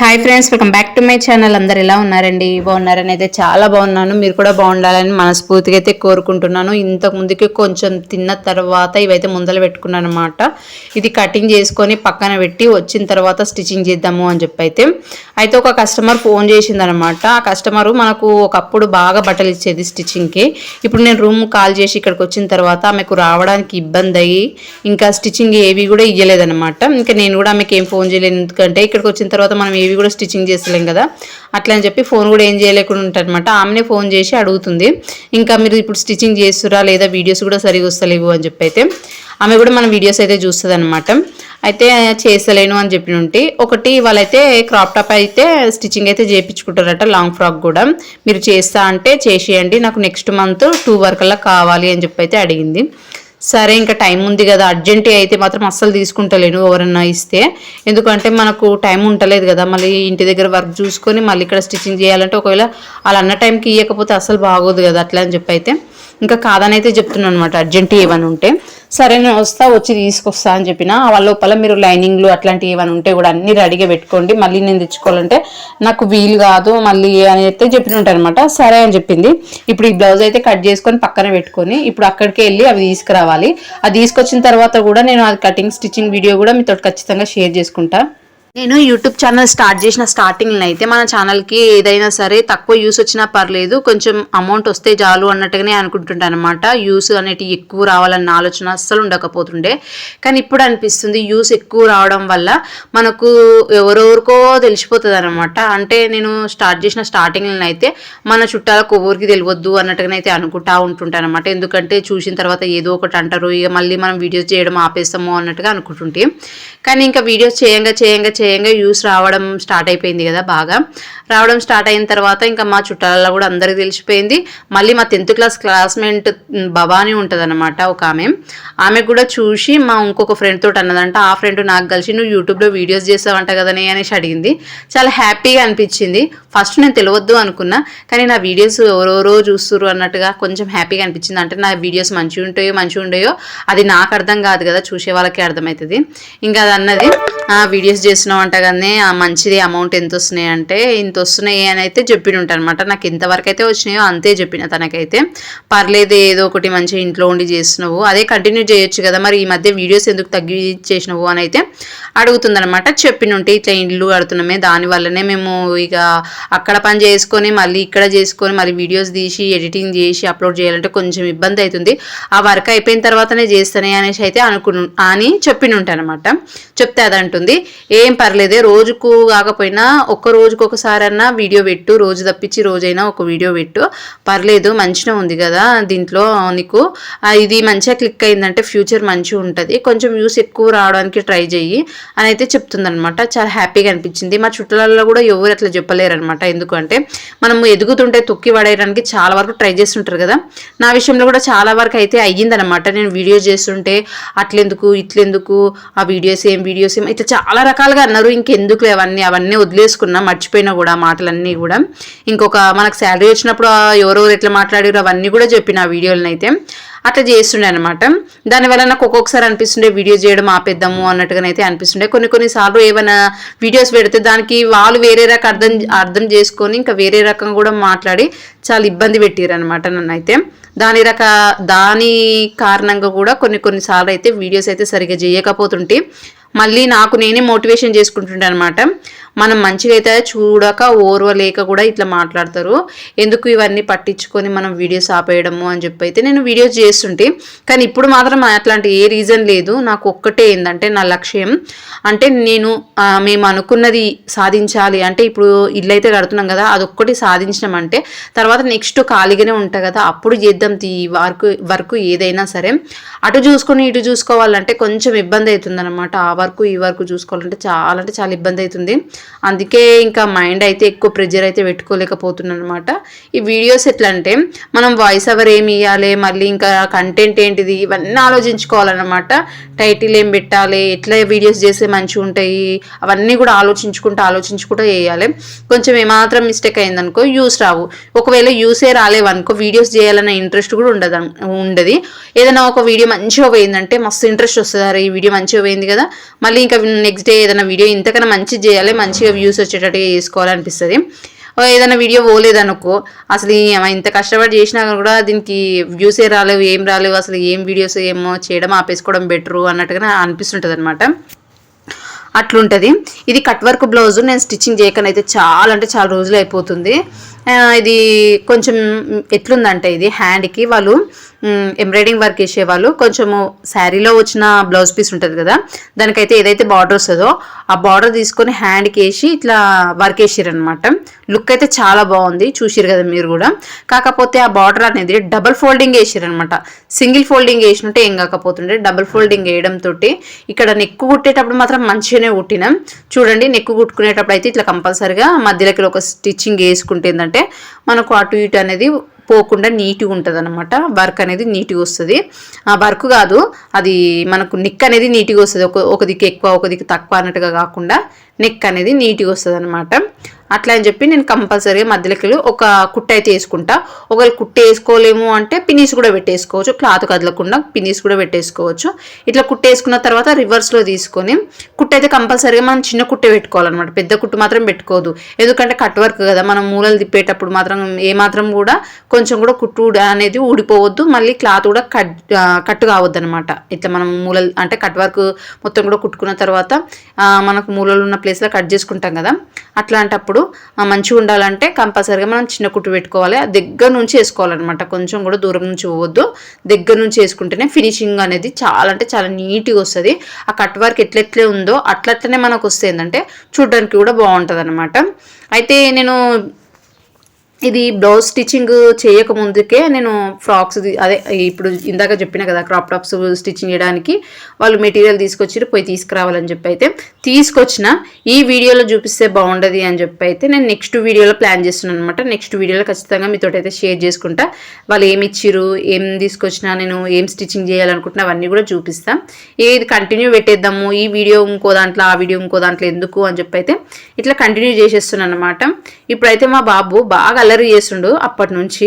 Hi friends welcome back to my channel అందరు ఎలా ఉన్నారండి? బాగున్నారని అయితే చాలా బాగున్నాను. మీరు కూడా బాగుండాలని మనస్ఫూర్తిగా అయితే కోరుకుంటున్నాను. ఇంతకు ముందుకి కొంచెం తిన్న తర్వాత ఇవైతే ముందలు పెట్టుకున్నాను అనమాట ఇది కటింగ్ చేసుకొని పక్కన పెట్టి వచ్చిన తర్వాత స్టిచ్చింగ్ చేద్దాము అని చెప్పి అయితే అయితే ఒక కస్టమర్ ఫోన్ చేసిందనమాట ఆ కస్టమర్ మనకు ఒకప్పుడు బాగా బట్టలు ఇచ్చేది స్టిచ్చింగ్కి ఇప్పుడు నేను రూమ్ కాల్ చేసి ఇక్కడికి వచ్చిన తర్వాత ఆమెకు రావడానికి ఇబ్బంది అయ్యి ఇంకా స్టిచ్చింగ్ ఏవి కూడా ఇయ్యలేదన్నమాట. ఇంకా నేను కూడా ఆమెకి ఏం ఫోన్ చేయలేను. ఎందుకంటే ఇక్కడికి వచ్చిన తర్వాత మనం ఇవి కూడా స్టిచ్చింగ్ చేస్తలేం కదా. అట్లా అని చెప్పి ఫోన్ కూడా ఏం చేయలేకుండా ఉంటారనమాట ఆమెనే ఫోన్ చేసి అడుగుతుంది. ఇంకా మీరు ఇప్పుడు స్టిచ్చింగ్ చేస్తురా లేదా వీడియోస్ కూడా సరిగా వస్తలేవు అని చెప్పి అయితే ఆమె కూడా మన వీడియోస్ అయితే చూస్తుంది అనమాట అయితే చేస్తలేను అని చెప్పిన ఉంటే ఒకటి వాళ్ళైతే క్రాప్ టాప్ అయితే స్టిచ్చింగ్ అయితే చేయించుకుంటారట లాంగ్ ఫ్రాక్ కూడా. మీరు చేస్తా అంటే చేసేయండి. నాకు నెక్స్ట్ మంత్ టూ వరకల్లా కావాలి అని చెప్పి అయితే అడిగింది. సరే ఇంకా టైం ఉంది కదా అర్జెంట్ అయితే మాత్రం అస్సలు తీసుకుంటలేను ఎవరన్నా ఇస్తే. ఎందుకంటే మనకు టైం ఉండలేదు కదా మళ్ళీ ఇంటి దగ్గర వర్క్ చూసుకొని మళ్ళీ ఇక్కడ స్టిచ్చింగ్ చేయాలంటే ఒకవేళ వాళ్ళు అన్న టైంకి ఇవ్వకపోతే అస్సలు బాగోదు కదా అట్లా అని చెప్పి అయితే ఇంకా కాదని అయితే చెప్తున్నాను అనమాట అర్జెంట్ ఏమైనా ఉంటే. సరే నేను వస్తా వచ్చి తీసుకొస్తా అని చెప్పిన వాళ్ళ లోపల మీరు లైనింగ్లు అట్లాంటివి ఏమైనా ఉంటే కూడా అన్ని రెడీగా పెట్టుకోండి. మళ్ళీ నేను తెచ్చుకోవాలంటే నాకు వీలు కాదు మళ్ళీ అని అయితే చెప్పిన ఉంటారనమాట సరే అని చెప్పింది. ఇప్పుడు ఈ బ్లౌజ్ అయితే కట్ చేసుకొని పక్కన పెట్టుకొని ఇప్పుడు అక్కడికి వెళ్ళి అవి తీసుకురావాలి. అది తీసుకొచ్చిన తర్వాత కూడా నేను అది కటింగ్ స్టిచ్చింగ్ వీడియో కూడా మీతో ఖచ్చితంగా షేర్ చేసుకుంటా. నేను యూట్యూబ్ ఛానల్ స్టార్ట్ చేసిన స్టార్టింగ్లో అయితే మన ఛానల్కి ఏదైనా సరే తక్కువ యూస్ వచ్చినా పర్లేదు కొంచెం అమౌంట్ వస్తే చాలు అన్నట్టుగానే అనుకుంటుంటాను అనమాట యూస్ అనేటి ఎక్కువ రావాలన్న ఆలోచన అస్సలు ఉండకపోతుండే. కానీ ఇప్పుడు అనిపిస్తుంది యూస్ ఎక్కువ రావడం వల్ల మనకు ఎవరెవరికో తెలిసిపోతుంది అనమాట అంటే నేను స్టార్ట్ చేసిన స్టార్టింగ్లో అయితే మన చుట్టాలకు ఎవరికి తెలియవద్దు అన్నట్టుగానైతే అనుకుంటా ఉంటుంటాను అనమాట ఎందుకంటే చూసిన తర్వాత ఏదో ఒకటి అంటారు ఇక మళ్ళీ మనం వీడియోస్ చేయడం ఆపేస్తాము అన్నట్టుగా అనుకుంటుంటే. కానీ ఇంకా వీడియోస్ చేయంగా చేయంగా చేయంగా యూస్ రావడం స్టార్ట్ అయిపోయింది కదా బాగా. రావడం స్టార్ట్ అయిన తర్వాత ఇంకా మా చుట్టాలలో కూడా అందరికీ తెలిసిపోయింది. మళ్ళీ మా టెన్త్ క్లాస్ క్లాస్మేట్ భవానీ ఉంటుంది అనమాట ఒక ఆమె. ఆమె కూడా చూసి మా ఇంకొక ఫ్రెండ్ తోటి అన్నదంట ఆ ఫ్రెండ్ నాకు కలిసి నువ్వు యూట్యూబ్లో వీడియోస్ చేస్తావంట కదనే అనేసి అడిగింది. చాలా హ్యాపీగా అనిపించింది. ఫస్ట్ నేను తెలియవద్దు అనుకున్నా కానీ నా వీడియోస్ ఎవరెవరో చూస్తురు అన్నట్టుగా కొంచెం హ్యాపీగా అనిపించింది. అంటే నా వీడియోస్ మంచిగా ఉంటాయో మంచిగా ఉండయో అది నాకు అర్థం కాదు కదా చూసే వాళ్ళకి అర్థమవుతుంది. ఇంకా అది అన్నది ఆ వీడియోస్ చేసినావు అంట కానీ మంచిది అమౌంట్ ఎంత వస్తున్నాయి అంటే ఇంత వస్తున్నాయి అని అయితే చెప్పిన ఉంటానమాట అనమాట నాకు ఎంతవరకు అయితే వచ్చినాయో అంతే చెప్పిన తనకైతే. పర్లేదు ఏదో ఒకటి మంచిగా ఇంట్లో ఉండి చేస్తున్నావు. అదే కంటిన్యూ చేయొచ్చు కదా మరి ఈ మధ్య వీడియోస్ ఎందుకు తగ్గి చేసినావు అని అయితే అడుగుతుందనమాట చెప్పినుంటే ఇట్లా ఇల్లు కడుతున్నామే దానివల్లనే మేము ఇక అక్కడ పని చేసుకొని మళ్ళీ ఇక్కడ చేసుకొని మళ్ళీ వీడియోస్ తీసి ఎడిటింగ్ చేసి అప్లోడ్ చేయాలంటే కొంచెం ఇబ్బంది అవుతుంది ఆ వర్క్ అయిపోయిన తర్వాతనే చేస్తానే అనేసి అయితే అనుకు అని చెప్పినుంటానమాట చెప్తే అదంటుంది. ఏం పర్లేదే రోజుకు కాకపోయినా ఒక్క రోజుకు ఒకసారన్నా వీడియో పెట్టు రోజు తప్పించి రోజైనా ఒక వీడియో పెట్టు. పర్లేదు మంచిగా ఉంది కదా దీంట్లో నీకు. ఇది మంచిగా క్లిక్ అయిందంటే ఫ్యూచర్ మంచిగా ఉంటుంది. కొంచెం వ్యూస్ ఎక్కువ రావడానికి ట్రై చెయ్యి అని అయితే చెప్తుందనమాట చాలా హ్యాపీగా అనిపించింది. మా చుట్టాలలో కూడా ఎవరు అట్లా చెప్పలేరు అనమాట ఎందుకంటే మనం ఎదుగుతుంటే తొక్కి పడేయడానికి చాలా వరకు ట్రై చేస్తుంటారు కదా. నా విషయంలో కూడా చాలా వరకు అయితే అయ్యిందనమాట నేను వీడియో చేస్తుంటే అట్లెందుకు ఇట్లెందుకు ఆ వీడియోస్ ఏం వీడియోస్ ఏం ఇట్లా చాలా రకాలుగా అన్నారు ఇంకెందుకు అవన్నీ అవన్నీ వదిలేసుకున్నా మర్చిపోయినా కూడా మాటలన్నీ కూడా. ఇంకొక మనకు శాలరీ వచ్చినప్పుడు ఎవరెవరు ఎట్లా మాట్లాడారు అవన్నీ కూడా చెప్పిన ఆ వీడియోలను అయితే అట్లా చేస్తుండే అనమాట దానివల్ల నాకు ఒక్కొక్కసారి అనిపిస్తుండే వీడియో చేయడం ఆపేద్దాము అన్నట్టుగానైతే అనిపిస్తుండే. కొన్ని కొన్నిసార్లు ఏమైనా వీడియోస్ పెడితే దానికి వాళ్ళు వేరే రకం అర్థం అర్థం చేసుకొని ఇంకా వేరే రకం కూడా మాట్లాడి చాలా ఇబ్బంది పెట్టారు అనమాట నన్ను అయితే దాని రక దాని కారణంగా కూడా కొన్ని కొన్నిసార్లు అయితే వీడియోస్ అయితే సరిగ్గా చేయకపోతుంటే మళ్ళీ నాకు నేనే మోటివేషన్ చేసుకుంటుండే అనమాట మనం మంచిగా అయితే చూడక ఓర్వలేక కూడా ఇట్లా మాట్లాడతారు. ఎందుకు ఇవన్నీ పట్టించుకొని మనం వీడియోస్ ఆపేయడము అని చెప్పి అయితే నేను వీడియోస్ చేస్తుంటే కానీ ఇప్పుడు మాత్రం అట్లాంటి ఏ రీజన్ లేదు. నాకు ఒక్కటే ఏంటంటే నా లక్ష్యం. అంటే నేను మేము అనుకున్నది సాధించాలి. అంటే ఇప్పుడు ఇల్లు అయితే కడుతున్నాం కదా అదొక్కటి సాధించినామంటే తర్వాత నెక్స్ట్ ఖాళీగానే ఉంటా కదా అప్పుడు చేద్దాం తీ వర్క్ వర్క్ ఏదైనా సరే. అటు చూసుకొని ఇటు చూసుకోవాలంటే కొంచెం ఇబ్బంది అవుతుంది అనమాట ఆ వర్క్ ఈ వర్క్ చూసుకోవాలంటే చాలా అంటే చాలా ఇబ్బంది అవుతుంది అందుకే ఇంకా మైండ్ అయితే ఎక్కువ ప్రెజర్ అయితే పెట్టుకోలేకపోతున్నాను అనమాట ఈ వీడియోస్ ఎట్లా అంటే మనం వాయిస్ ఓవర్ ఏమి ఇవ్వాలి మళ్ళీ ఇంకా కంటెంట్ ఏంటిది? ఇవన్నీ ఆలోచించుకోవాలన్నమాట. టైటిల్ ఏం పెట్టాలి? ఎట్లా వీడియోస్ చేస్తే మంచిగా ఉంటాయి? అవన్నీ కూడా ఆలోచించుకుంటూ ఆలోచించుకుంటూ చేయాలి. కొంచెం ఏమాత్రం మిస్టేక్ అయిందనుకో యూస్ రావు. ఒకవేళ యూసే రాలేవనుకో వీడియోస్ చేయాలన్న ఇంట్రెస్ట్ కూడా ఉండదు ఉండదు. ఏదైనా ఒక వీడియో మంచిగా పోయిందంటే మస్తు ఇంట్రెస్ట్ వస్తుంది. అరే ఈ వీడియో మంచిగా పోయింది కదా. మళ్ళీ ఇంకా నెక్స్ట్ డే ఏదైనా వీడియో ఇంతకన్నా మంచిది చేయాలి మంచిగా వ్యూస్ వచ్చేటట్టుగా చేసుకోవాలనిపిస్తుంది. ఏదైనా వీడియో పోలేదనుకో అసలు ఇంత కష్టపడి చేసినా కూడా దీనికి వ్యూసే రాలేవు ఏం రాలేవు అసలు ఏం వీడియోస్ ఏమో చేయడం ఆపేసుకోవడం బెటరు అన్నట్టుగా అనిపిస్తుంటుంది అనమాట అట్లుంటుంది. ఇది కట్ వర్క్ బ్లౌజ్ నేను స్టిచ్చింగ్ చేయకనైతే చాలా అంటే చాలా రోజులు అయిపోతుంది. ఇది కొంచెం ఎట్లుందంటే ఇది హ్యాండ్కి వాళ్ళు ఎంబ్రాయిడింగ్ వర్క్ వేసేవాళ్ళు కొంచెము శారీలో వచ్చిన బ్లౌజ్ పీస్ ఉంటుంది కదా దానికైతే ఏదైతే బార్డర్ వస్తుందో ఆ బార్డర్ తీసుకొని హ్యాండ్కి వేసి ఇట్లా వర్క్ వేసారనమాట లుక్ అయితే చాలా బాగుంది చూసిరు కదా మీరు కూడా. కాకపోతే ఆ బార్డర్ అనేది డబల్ ఫోల్డింగ్ వేసారనమాట సింగిల్ ఫోల్డింగ్ వేసినట్టే ఏం కాకపోతుండే డబల్ ఫోల్డింగ్ వేయడం తోటి. ఇక్కడ నెక్కు కుట్టేటప్పుడు మాత్రం మంచిగానే కుట్టినాం. చూడండి నెక్కు కుట్టుకునేటప్పుడు అయితే ఇట్లా కంపల్సరిగా మధ్యలోకి ఒక స్టిచ్చింగ్ వేసుకుంటే ఏంటంటే మనకు అటు ఇటు అనేది పోకుండా నీట్గా ఉంటుంది అనమాట వర్క్ అనేది నీట్గా వస్తుంది. ఆ వర్క్ కాదు అది మనకు నిక్ అనేది నీట్గా వస్తుంది. ఒక ఒక దిక్కు ఎక్కువ ఒక దిక్కు తక్కువ అన్నట్టుగా కాకుండా నెక్ అనేది నీట్గా వస్తుంది అనమాట అట్లా అని చెప్పి నేను కంపల్సరీగా మధ్యలోకి ఒక కుట్ట అయితే వేసుకుంటా. ఒకవేళ కుట్ట వేసుకోలేము అంటే పినీస్ కూడా పెట్టేసుకోవచ్చు. క్లాత్ కదలకుండా పినీస్ కూడా పెట్టేసుకోవచ్చు. ఇట్లా కుట్ట వేసుకున్న తర్వాత రివర్స్లో తీసుకొని కుట్ట అయితే కంపల్సరీగా మనం చిన్న కుట్టే పెట్టుకోవాలన్నమాట. పెద్ద కుట్టు మాత్రం పెట్టుకోవద్దు ఎందుకంటే కట్ వర్క్ కదా మనం మూలలు తిప్పేటప్పుడు మాత్రం ఏ మాత్రం కూడా కొంచెం కూడా కుట్టు అనేది ఊడిపోవద్దు. మళ్ళీ క్లాత్ కూడా కట్ కట్టు కట్ కావద్దు అనమాట ఇట్లా మనం మూలలు అంటే కట్ వర్క్ మొత్తం కూడా కుట్టుకున్న తర్వాత మనకు మూలలు ఉన్న ప్లేస్లో కట్ చేసుకుంటాం కదా. అట్లాంటప్పుడు మంచిగా ఉండాలంటే కంపల్సరీగా మనం చిన్న కుట్టు పెట్టుకోవాలి. దగ్గర నుంచి వేసుకోవాలన్నమాట. కొంచెం కూడా దూరం నుంచి పోవద్దు. దగ్గర నుంచి వేసుకుంటేనే ఫినిషింగ్ అనేది చాలా అంటే చాలా నీట్గా వస్తుంది. ఆ కట్ వర్క్ ఎట్లెట్లే ఉందో అట్లట్లనే మనకు వస్తే ఏంటంటే చూడడానికి కూడా బాగుంటుంది అనమాట అయితే నేను ఇది బ్లౌజ్ స్టిచ్చింగ్ చేయక ముందుకే నేను ఫ్రాక్స్ అదే ఇప్పుడు ఇందాక చెప్పిన కదా క్రాప్ టాప్స్ స్టిచ్చింగ్ చేయడానికి వాళ్ళు మెటీరియల్ తీసుకొచ్చి పోయి తీసుకురావాలని చెప్పి అయితే తీసుకొచ్చిన ఈ వీడియోలో చూపిస్తే బాగుండదు అని చెప్పి అయితే నేను నెక్స్ట్ వీడియోలో ప్లాన్ చేస్తున్నాను అనమాట నెక్స్ట్ వీడియోలో ఖచ్చితంగా మీతో అయితే షేర్ చేసుకుంటా. వాళ్ళు ఏమి ఇచ్చిర్రు ఏం తీసుకొచ్చినా నేను ఏం స్టిచ్చింగ్ చేయాలనుకుంటున్నా అవన్నీ కూడా చూపిస్తాను ఇది కంటిన్యూ పెట్టేద్దాము ఈ వీడియో ఇంకో దాంట్లో ఆ వీడియో ఇంకో దాంట్లో ఎందుకు అని చెప్పి అయితే ఇట్లా కంటిన్యూ చేసేస్తున్నాను అనమాట ఇప్పుడైతే మా బాబు బాగా అల్లరి చేస్తుండు అప్పటి నుంచి.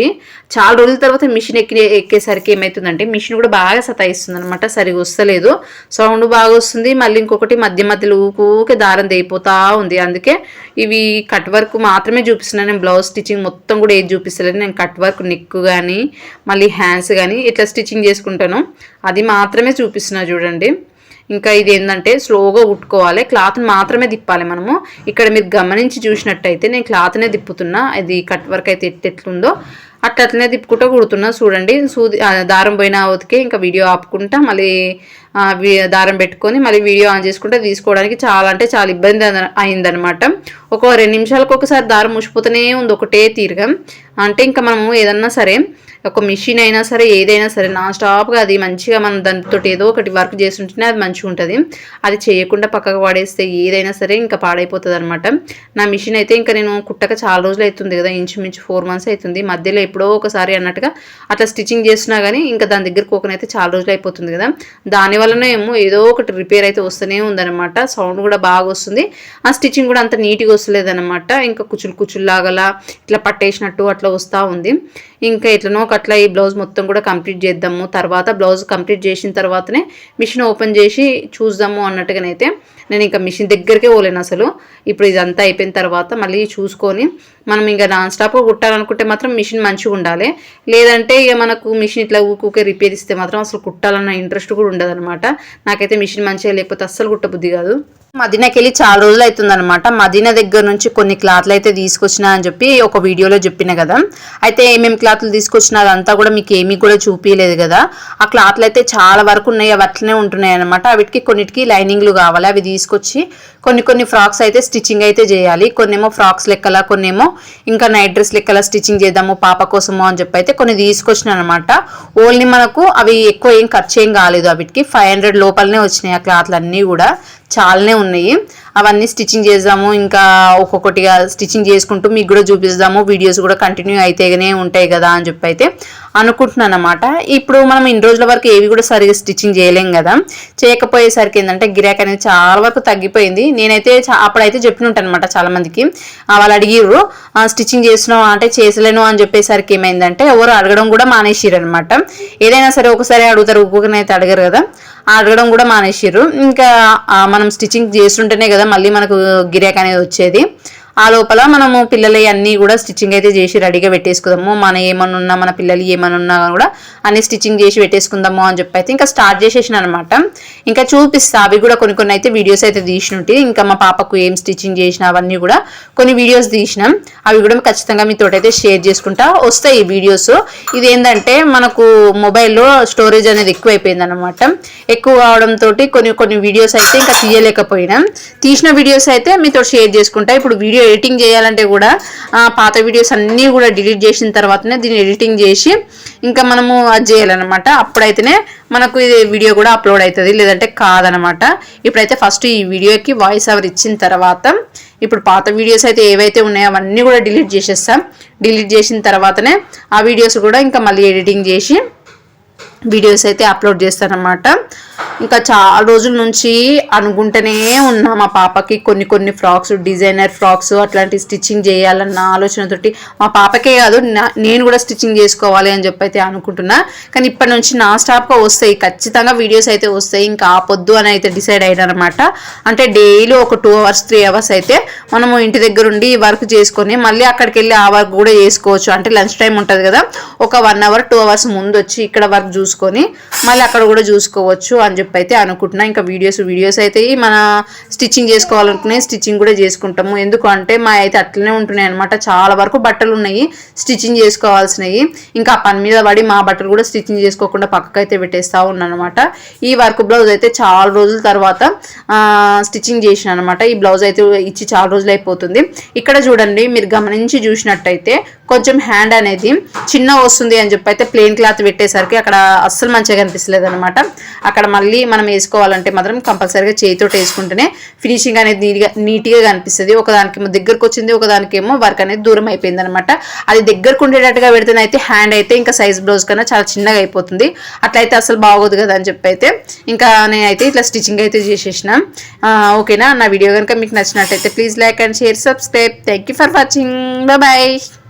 చాలా రోజుల తర్వాత మిషన్ ఎక్కి ఎక్కేసరికి ఏమవుతుందంటే మిషన్ కూడా బాగా సతాయిస్తుంది అనమాట సరిగా వస్తలేదు. సౌండ్ బాగా వస్తుంది. మళ్ళీ ఇంకొకటి మధ్య మధ్యలో ఊకూకే దారం తెగిపోతూ ఉంది. అందుకే ఇవి కట్ వర్క్ మాత్రమే చూపిస్తున్నాను నేను బ్లౌజ్ స్టిచ్చింగ్ మొత్తం కూడా ఏది చూపిస్తలేదు. నేను కట్ వర్క్ నెక్ కానీ మళ్ళీ హ్యాండ్స్ కానీ ఇట్లా స్టిచ్చింగ్ చేసుకుంటాను. అది మాత్రమే చూపిస్తున్నా చూడండి. ఇంకా ఇది ఏంటంటే స్లోగా ఉట్టుకోవాలి. క్లాత్ని మాత్రమే తిప్పాలి మనము. ఇక్కడ మీరు గమనించి చూసినట్టయితే నేను క్లాత్నే తిప్పుతున్నా. అది కట్ వర్క్ అయితే ఎట్ ఎట్లుందో. అట్లనే తిప్పుకుంటూ కుడుతున్నా. చూడండి సూది దారం పోయిన అవతికే ఇంకా వీడియో ఆపుకుంటా. మళ్ళీ దారం పెట్టుకొని మళ్ళీ వీడియో ఆన్ చేసుకుంటే. తీసుకోవడానికి చాలా అంటే చాలా ఇబ్బంది అయిందనమాట. ఒక రెండు నిమిషాలకు ఒకసారి దారం ముసిపోతూనే ఉంది. ఒకటే తీరుగా. అంటే ఇంకా మనము ఏదన్నా సరే ఒక మిషన్ అయినా సరే ఏదైనా సరే నాన్ స్టాప్గా అది మంచిగా మనం దానితో ఏదో ఒకటి వర్క్ చేస్తుంటేనే అది మంచిగా ఉంటుంది. అది చేయకుండా పక్కకు పడేస్తే ఏదైనా సరే ఇంకా పాడైపోతుంది అనమాట నా మిషన్ అయితే ఇంకా నేను కుట్టక చాలా రోజులు అవుతుంది కదా. ఇంచుమించు ఫోర్ మంత్స్ అవుతుంది. మధ్యలో ఎప్పుడో ఒకసారి అన్నట్టుగా అట్లా స్టిచ్చింగ్ చేసినా కానీ ఇంకా దాని దగ్గర కోకనైతే అయితే చాలా రోజులు అయిపోతుంది కదా. దానివల్లనే ఏమో ఏదో ఒకటి రిపేర్ అయితే వస్తూనే ఉందన్నమాట. సౌండ్ కూడా బాగా వస్తుంది. ఆ స్టిచ్చింగ్ కూడా అంత నీట్గా వస్తలేదన్నమాట. ఇంకా కుచులు కుచుల్లాగలా ఇట్లా పట్టేసినట్టు అట్లా వస్తూ ఉంది. ఇంకా ఎట్లనో ఒక అట్లా ఈ బ్లౌజ్ మొత్తం కూడా కంప్లీట్ చేద్దాము. తర్వాత బ్లౌజ్ కంప్లీట్ చేసిన తర్వాతనే మిషన్ ఓపెన్ చేసి చూద్దాము అన్నట్టుగానైతే నేను ఇంకా మిషన్ దగ్గరికే పోలేను అసలు. ఇప్పుడు ఇదంతా అయిపోయిన తర్వాత మళ్ళీ చూసుకొని మనం ఇంకా నాన్ స్టాప్గా కుట్టాలనుకుంటే మాత్రం మిషన్ మంచి మంచిగా ఉండాలి. లేదంటే ఇక మనకు మిషన్ ఇట్లా ఊకే రిపేర్ ఇస్తే మాత్రం అసలు కుట్టాలన్న ఇంట్రెస్ట్ కూడా ఉండదు అనమాట నాకైతే మిషన్ మంచిగా లేకపోతే అస్సలు కుట్టబుద్ధి కాదు. మదీనాకి వెళ్ళి చాలా రోజులు అవుతుంది అనమాట మదీనా దగ్గర నుంచి కొన్ని క్లాత్లు అయితే తీసుకొచ్చిన అని చెప్పి ఒక వీడియోలో చెప్పిన కదా. అయితే ఏమేమి క్లాత్లు తీసుకొచ్చినా అదంతా కూడా మీకు ఏమీ కూడా చూపించలేదు కదా. ఆ క్లాత్లు అయితే చాలా వరకు ఉన్నాయి. అవి అట్లనే ఉంటున్నాయి అనమాట వీటికి కొన్నిటికి లైనింగ్లు కావాలి. అవి తీసుకొచ్చి కొన్ని కొన్ని ఫ్రాక్స్ అయితే స్టిచ్చింగ్ అయితే చేయాలి. కొన్నేమో ఫ్రాక్స్ లెక్కల కొన్నేమో ఇంకా నైట్ డ్రెస్ లెక్కల స్టిచ్చింగ్ చేద్దాము పాప కోసము అని చెప్పి అయితే కొన్ని తీసుకొచ్చిన అనమాట ఓన్లీ మనకు అవి ఎక్కువ ఏం ఖర్చు ఏం కాలేదు వీటికి ఫైవ్ హండ్రెడ్ లోపలనే వచ్చినాయి ఆ క్లాత్లు అన్నీ కూడా. చాలానే ఉన్నాయి. అవన్నీ స్టిచ్చింగ్ చేద్దాము ఇంకా ఒక్కొక్కటిగా స్టిచ్చింగ్ చేసుకుంటూ మీకు కూడా చూపిస్తాము. వీడియోస్ కూడా కంటిన్యూ అయితేనే ఉంటాయి కదా అని చెప్పి అయితే అనుకుంటున్నాను అనమాట ఇప్పుడు మనం ఇన్ని రోజుల వరకు ఏవి కూడా సరిగా స్టిచ్చింగ్ చేయలేం కదా. చేయకపోయేసరికి ఏంటంటే గిరాక్ అనేది చాలా వరకు తగ్గిపోయింది. నేనైతే చా- అప్పుడైతే చెప్పిన ఉంటాను అనమాట చాలా మందికి. వాళ్ళు అడిగిర్రు స్టిచ్చింగ్ చేస్తున్నావు అంటే చేసలేను అని చెప్పేసరికి ఏమైందంటే ఎవరు అడగడం కూడా మానేసిర్రు అనమాట ఏదైనా సరే ఒకసారి అడుగుతారు ఒక్కొక్కరినైతే అడగరు కదా. అడగడం కూడా మానేసారు ఇంకా మనం స్టిచ్చింగ్ చేస్తుంటేనే కదా మళ్ళీ మనకు గిరాక్ అనేది వచ్చేది. ఆ లోపల మనము పిల్లలు అన్నీ కూడా స్టిచ్చింగ్ అయితే చేసి రెడీగా పెట్టేసుకుందాము. మన ఏమన్నా ఉన్నా మన పిల్లలు ఏమన్నా ఉన్నా కూడా అన్ని స్టిచ్చింగ్ చేసి పెట్టేసుకుందాము అని చెప్పి అయితే ఇంకా స్టార్ట్ చేసేసిన అనమాట ఇంకా చూపిస్తా. అవి కూడా కొన్ని కొన్ని అయితే వీడియోస్ అయితే తీసినట్టు. ఇంకా మా పాపకు ఏం స్టిచ్చింగ్ చేసిన అవన్నీ కూడా కొన్ని వీడియోస్ తీసినాం. అవి కూడా ఖచ్చితంగా మీతో అయితే షేర్ చేసుకుంటా. వస్తాయి ఈ వీడియోస్ ఇది ఏంటంటే మనకు మొబైల్లో స్టోరేజ్ అనేది ఎక్కువైపోయింది అనమాట ఎక్కువ అవడంతో కొన్ని కొన్ని వీడియోస్ అయితే ఇంకా తీయలేకపోయినాం. తీసిన వీడియోస్ అయితే మీతో షేర్ చేసుకుంటా. ఇప్పుడు వీడియో ఎడిటింగ్ చేయాలంటే కూడా పాత వీడియోస్ అన్నీ కూడా డిలీట్ చేసిన తర్వాతనే దీన్ని ఎడిటింగ్ చేసి ఇంకా మనము అది చేయాలన్నమాట. అప్పుడైతేనే మనకు ఇది వీడియో కూడా అప్లోడ్ అవుతుంది లేదంటే కాదనమాట ఇప్పుడైతే ఫస్ట్ ఈ వీడియోకి వాయిస్ ఓవర్ ఇచ్చిన తర్వాత ఇప్పుడు పాత వీడియోస్ అయితే ఏవైతే ఉన్నాయో అవన్నీ కూడా డిలీట్ చేసేస్తాం. డిలీట్ చేసిన తర్వాతనే ఆ వీడియోస్ కూడా ఇంకా మళ్ళీ ఎడిటింగ్ చేసి వీడియోస్ అయితే అప్లోడ్ చేస్తానమాట ఇంకా చాలా రోజుల నుంచి అనుకుంటూనే ఉన్నా మా పాపకి కొన్ని కొన్ని ఫ్రాక్స్ డిజైనర్ ఫ్రాక్స్ అట్లాంటి స్టిచ్చింగ్ చేయాలన్న ఆలోచనతోటి మా పాపకే కాదు నేను కూడా స్టిచ్చింగ్ చేసుకోవాలి అని చెప్పి అయితే అనుకుంటున్నా. కానీ ఇప్పటి నుంచి నా స్టాప్గా వస్తాయి ఖచ్చితంగా వీడియోస్ అయితే వస్తాయి. ఇంకా ఆపొద్దు అని అయితే డిసైడ్ అయినా అనమాట అంటే డైలీ ఒక టూ అవర్స్ త్రీ అవర్స్ అయితే మనము ఇంటి దగ్గర ఉండి వర్క్ చేసుకొని మళ్ళీ అక్కడికి వెళ్ళి ఆ వర్క్ కూడా చేసుకోవచ్చు. అంటే లంచ్ టైం ఉంటుంది కదా ఒక వన్ అవర్ టూ అవర్స్ ముందు వచ్చి ఇక్కడ వర్క్ చూసుకొని మళ్ళీ అక్కడ కూడా చూసుకోవచ్చు అని చెప్పి అయితే అనుకుంటున్నా. ఇంకా వీడియోస్ వీడియోస్ అయితే మన స్టిచ్చింగ్ చేసుకోవాలనుకునే స్టిచ్చింగ్ కూడా చేసుకుంటాము. ఎందుకంటే మా అయితే అట్లనే ఉంటున్నాయి అనమాట చాలా వరకు బట్టలు ఉన్నాయి స్టిచ్చింగ్ చేసుకోవాల్సినవి. ఇంకా పని మీద పడి మా బట్టలు కూడా స్టిచ్చింగ్ చేసుకోకుండా పక్కకైతే పెట్టేస్తా ఉన్నాను అనమాట ఈ వర్క్ బ్లౌజ్ అయితే చాలా రోజుల తర్వాత స్టిచ్చింగ్ చేసిన అనమాట ఈ బ్లౌజ్ అయితే ఇచ్చి చాలా రోజులు అయిపోతుంది. ఇక్కడ చూడండి మీరు గమనించి చూసినట్టయితే కొంచెం హ్యాండ్ అనేది చిన్న వస్తుంది అని చెప్పి అయితే ప్లెయిన్ క్లాత్ పెట్టేసరికి అక్కడ అస్సలు మంచిగా కనిపిస్తలేదు అనమాట అక్కడ మళ్ళీ మనం వేసుకోవాలంటే మాత్రం కంపల్సరీగా చేతితో వేసుకుంటేనే ఫినిషింగ్ అనేది నీట్గా నీట్గా కనిపిస్తుంది. ఒకదానికేమో దగ్గరకు వచ్చింది ఒకదానికేమో వర్క్ అనేది దూరం అయిపోయింది అనమాట అది దగ్గరకు ఉండేటట్టుగా పెడితేనైతే హ్యాండ్ అయితే ఇంకా సైజ్ బ్లౌజ్ కన్నా చాలా చిన్నగా అయిపోతుంది. అట్లయితే అసలు బాగోదు కదా అని చెప్పి అయితే ఇంకా నేనైతే ఇట్లా స్టిచ్చింగ్ అయితే చేసేసిన. ఓకేనా? నా వీడియో కనుక మీకు నచ్చినట్టయితే please like and share subscribe. Thank you for watching. Bye.